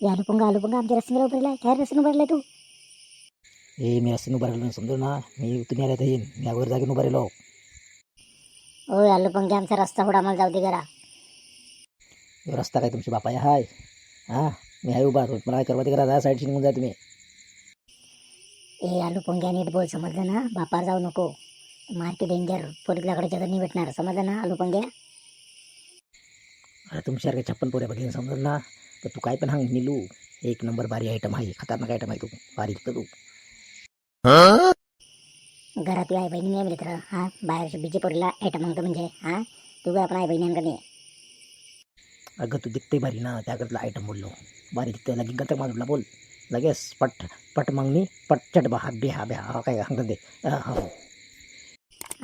या आलू आलू पंगा. आमच्या रस्त्यावर उभरलाय काय रस्त्याने उभरलाय तू. ए मी रस्त्याने उभा राहिलो समजू ना? मी तुम्ही आल्या येईन. मी अगोदर जागेन उभा राहिलो. ओ आलू पंगे. आमचा रस्ता पुढे आम्हाला जाऊ दे जरा. ह्यो रस्ता काय तुमची बापाय हाय? हां? मी आहे उभा. मला काय करवा ते करा. जा साईडशी निघून जा तुम्ही. ए आलू पंग्या नीट बोल समजलं ना? बापार जाऊ नको. Market danger. पोलीसलाकडे जगत नाही भेटणार. समजलं ना? आलू पंग्या अरे तुमच्यासारखे छप्पन पोऱ्या बघितलं समजलं ना? तर तू काय पण हांग निलू. एक नंबर बारी आयटम आहे खतरनाक आयटम आहे तू. बारी तर तू. घरात आई बहिणी नाही मित्र हा? बाहेरच्या बीजे पोरीला ॲटम म्हणतो म्हणजे हा? तू आपण आई बहिण्यांकडे अगं तू दिखते बारी ना त्याकडलं आयटम बोललो. बारी दिखते लगेच गतक माधुरला बोल. लगेच पट पट मागणी पट चट बा हा बे हा बे हा काय सांगतात ते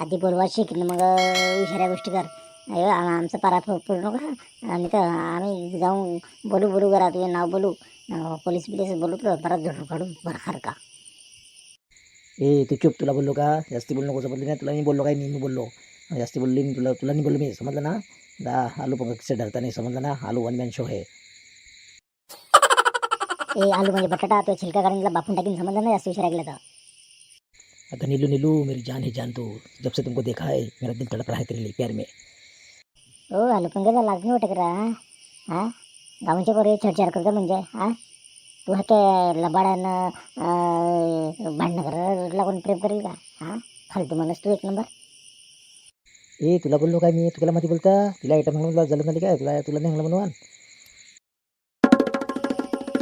आधी बोलवा शिक मग विचारा गोष्टी कर. अयो आमचं पारा फोडू नका आणि तर आम्ही जाऊन बोलू बोलू करा तुझे नाव बोलू. अं, पोलीस बिलीस बोलू तर परत झोडू काढू बरं खर का. ए तू चुप तुला बोललो का? जास्ती बोललो नको समजलं नाही? तुला मी बोललो काय? मी मी बोललो. जास्ती बोलली मी तुला तुला नाही बोललो मी समजलं ना? दा आलू से डरता नाही समजलं ना? आलू वन मॅन शो आहे. ए आलू म्हणजे बटाटा तो छिलका काढून बापून टाकीन समजलं ना? जास्त ऐकलं तर. अगर नीलू नीलू मेरी जान ही जान तू. जब से तुमको देखा है मेरा दिल तड़प रहा है तेरे लिए प्यार में. हो आलू पंग्याचा लाज नाही वाटत का हा? गावांच्या पोरे छडछाड करतो म्हणजे हा? तू हा काय लबाडानं भांडणं करायला कोण प्रेम करेल का? हा? फालतू माणूस तू एक नंबर. ए तुला बोललो काय मी? तुला मध्ये बोलता? तिला आयटम म्हणून तुला झाली काय? तुला तुला नाही म्हणून?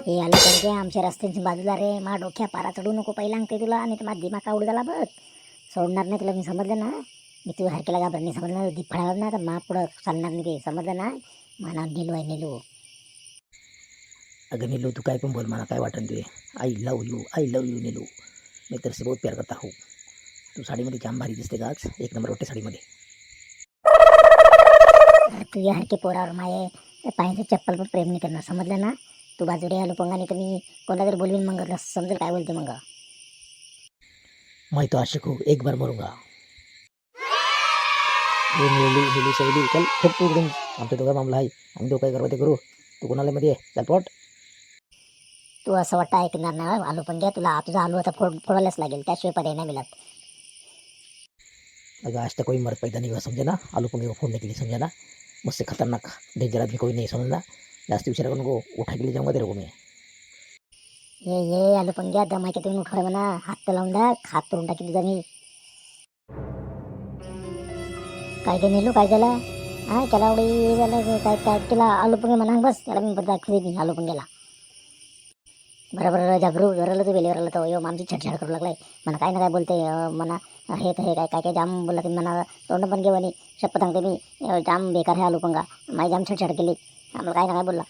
हे आलं पाहिजे आमच्या रस्त्यांच्या बाजूला रे मा डोक्या पारा चढू नको पहिला अंगते तुला आणि माझा दिमाग कावड झाला बघ. सोडणार नाही तुला मी समजलं ना? तू हरकेला घाबर नाही समजलं ना दीप फळावर ना तर मा पुढं चालणार नाही ते. समजलं ना? मला नेलू आहे नेलू. अगर नीलू तू काय पण बोल मला काय वाटन तुझे I love you I love you Neelu. मी तर से बहुत प्यार करता हूँ. तू साडीमध्ये जाम भारी दिसते का आज? एक नंबर वाटते साडीमध्ये. तुझ्या हरके पोरावर माये. पायाचं चप्पल पण प्रेम नाही करणार. समजलं ना? तू बाजूला आलो पंगाने तर मी कोणाला तरी बोलवीन मग. समजेल काय बोलते मग. मैं तो आशिक हूँ. एक बार मरूंगा. ये नीलू नीलू सैली चल खूप तू इकडून आमच्या दोघा मामला आहे. आम्ही दोघं काय ते करू. तू कोणाला मध्ये चल तू असं वाटतं ऐकणार ना आलू पण घ्या तुला. तुझा आलू आता फोड फोडायलाच लागेल त्याशिवाय पर्याय नाही मिळत. अगर आज तक कोई मर्द पैदा नहीं हुआ समझे ना. आलू पंगे को फोड़ने के लिए समझे ना. मुझसे खतरनाक डेंजर आदमी कोई नहीं समझना जास्ती विचार उनको उठा के ले जाऊंगा तेरे को मैं ये ये आलू पण घ्या. दमाच्या तुम्ही उठवलं म्हणा. हात तर लावून द्या. हात तोडून टाकी तुझा मी. काय काय नेलो काय झालं हा त्याला एवढी झालं काय काय केला आलू पंगे म्हणा बस त्याला मी दाखवते मी आलू पंगेला बरोबर जागरू जरलं तू वेळेवर तो यो आमची छटछाड करू लागलाय. मला काय ना काय बोलते म्हणा हे तर हे काय काय काय जाम बोलला तुम्ही म्हणा तोंड पण घेऊ आणि शपथ सांगते मी. जाम बेकार आहे आलू पंगा माझी जाम छटछाड केली. आम्हाला काय ना काय बोलला.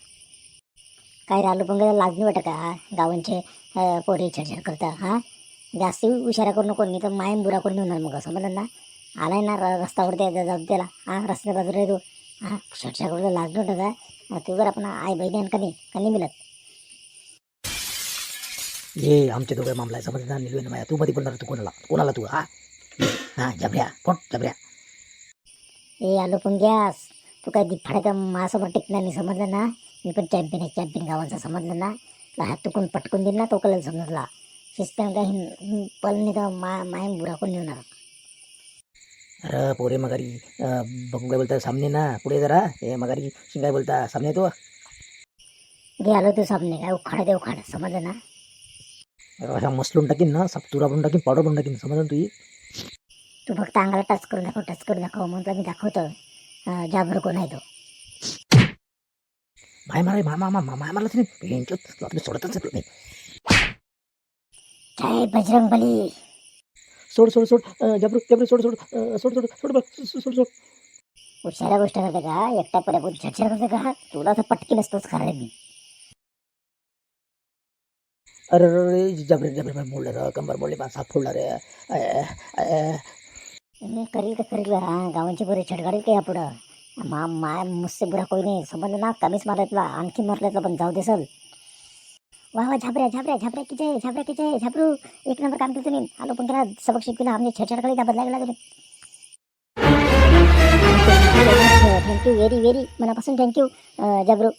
काय रे आलू पंगा लाज वाटत का? गावांचे पोरी छटछाड करता हां? जास्ती उशारा करू नको मी तर मायम बुरा करून येणार मग समजलं ना. आलाय ना र- रस्त्यावर त्या जाऊ त्याला हां रस्त्या बाजूला तू. हां नाही वाटत का तू जर आपण आई बहिणी का नाही का नाही मिळत ये आमचे दोघे मामला आहे समजलं ना नीलू आणि माया. तू मध्ये बोलणार तू कोणाला कोणाला तू हा हा जबऱ्या पोट जबऱ्या ए आलो पण गॅस. तू काय दिफाड्याचा माझ्यासमोर टिकणार नाही समजलं ना? मी पण चॅम्पियन आहे चॅम्पियन गावांचा समजलं ना? तुला हात तुकून पटकून ना तो कळेल समजला. हिन- हिन पळणी तर मा माय बुरा कोण येणार अरे पोरे मगारी अं, बघून काय बोलता सामने ना पुढे जरा हे मगारी शिंगाय बोलता सामने तो. घे आलो तू सामने काय उखाडा दे उखाडा समजलं ना? अशा मसलून टाकीन ना सब चुरा बनून टाकीन पावडर बनून टाकीन समजलं ना तुझी? तू फक्त अंगाला टच करून दाखव टच करून दाखव तुला मी दाखवतो अं, जाबर कोण आहे तो. माय मारा मा मा मा माय मारला तुम्ही सोडतच नाही. जय बजरंग बली सोड सोड सोड जबरू जबरू सोड सोड सोड सोड सोड सोड सोड हुशाऱ्या गोष्ट करते का? एकट्या पर्यापूर छटछाड करते का? तुला तर पटकी नसतोच खरं मी. अरे अरे, जबरे जबरे मैं बोल रहा कंबर बोलले पास हात फोडला रे. करील का करील हा गावांची बरी छटकाडील का या पुढं? मा माय मुझसे बुरा कोई नाही. समजलं ना कमीच मारलेतला आणखी मारलेतला पण जाऊ दे चल. वा वा झापऱ्या झापऱ्या झापऱ्या किचे झापऱ्या किचे झापरू एक नंबर काम केलं तुम्ही. आलो पण त्याला सबक शिकविला. आमच्या छेडछाडकडे त्या बदलायला लागले. थँक्यू व्हेरी व्हेरी मनापासून थँक्यू जबरू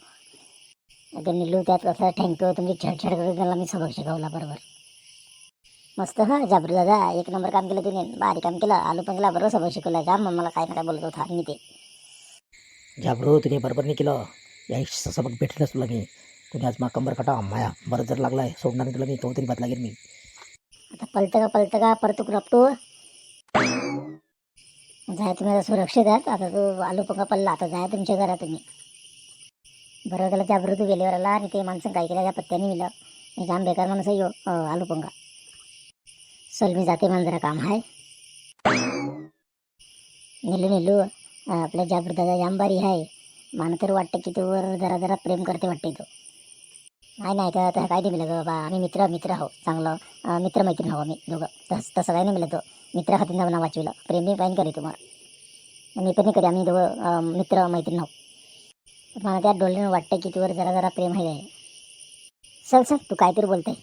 अगं निलू त्यात असं थँक्यू तुमची छेडछाड करून त्याला मी सबक शिकवला बरोबर. मस्त हा जाबरू दादा. एक नंबर काम केलं तुम्ही. भारी काम केलं. आलू पण केला बरोबर सबक शिकवला. मग मला काय ना काय बोलत होता. मी ते. जाबरू तुने बरोबर नाही केलं. या सबक भेटलंच तुला मी. तुम्ही आज मा कंबर माया बरं जर लागलाय सोडणार नाही तुला मी तो तरी बात लागेल मी. आता पलतं का पलतं का परत तू जाय तुम्ही आता सुरक्षित आहात. आता तो आलू पंगा पडला आता जाय तुमच्या घरात तुम्ही. बरं त्याला त्या तू गेल्यावर आला आणि ते माणसं काय केलं त्या पत्त्याने मिलं मी काम बेकार माणूस यो आलू पंगा. चल मी जाते मला जरा काम आहे. निलू निलू आपल्या जागृताचा जांबारी आहे मला तर वाटतं की तोवर जरा जरा प्रेम करते वाटते तो. नाही नाही तर काय नाही मिळत बाबा आम्ही मित्र मित्र आहो चांगलं. मित्रमैत्रीण मित्र मैत्रीण आम्ही दोघं. तस तसं काही नाही मिळत मित्र खातीर नाव वाचविलं. प्रेम बी पाहिजे करी तुम्हाला मी पण नाही करी आम्ही दोघं मित्र मैत्रीण आहो मला त्या डोळ्यानं वाटतं की तुवर जरा जरा प्रेम आहे चल चल तू काहीतरी बोलते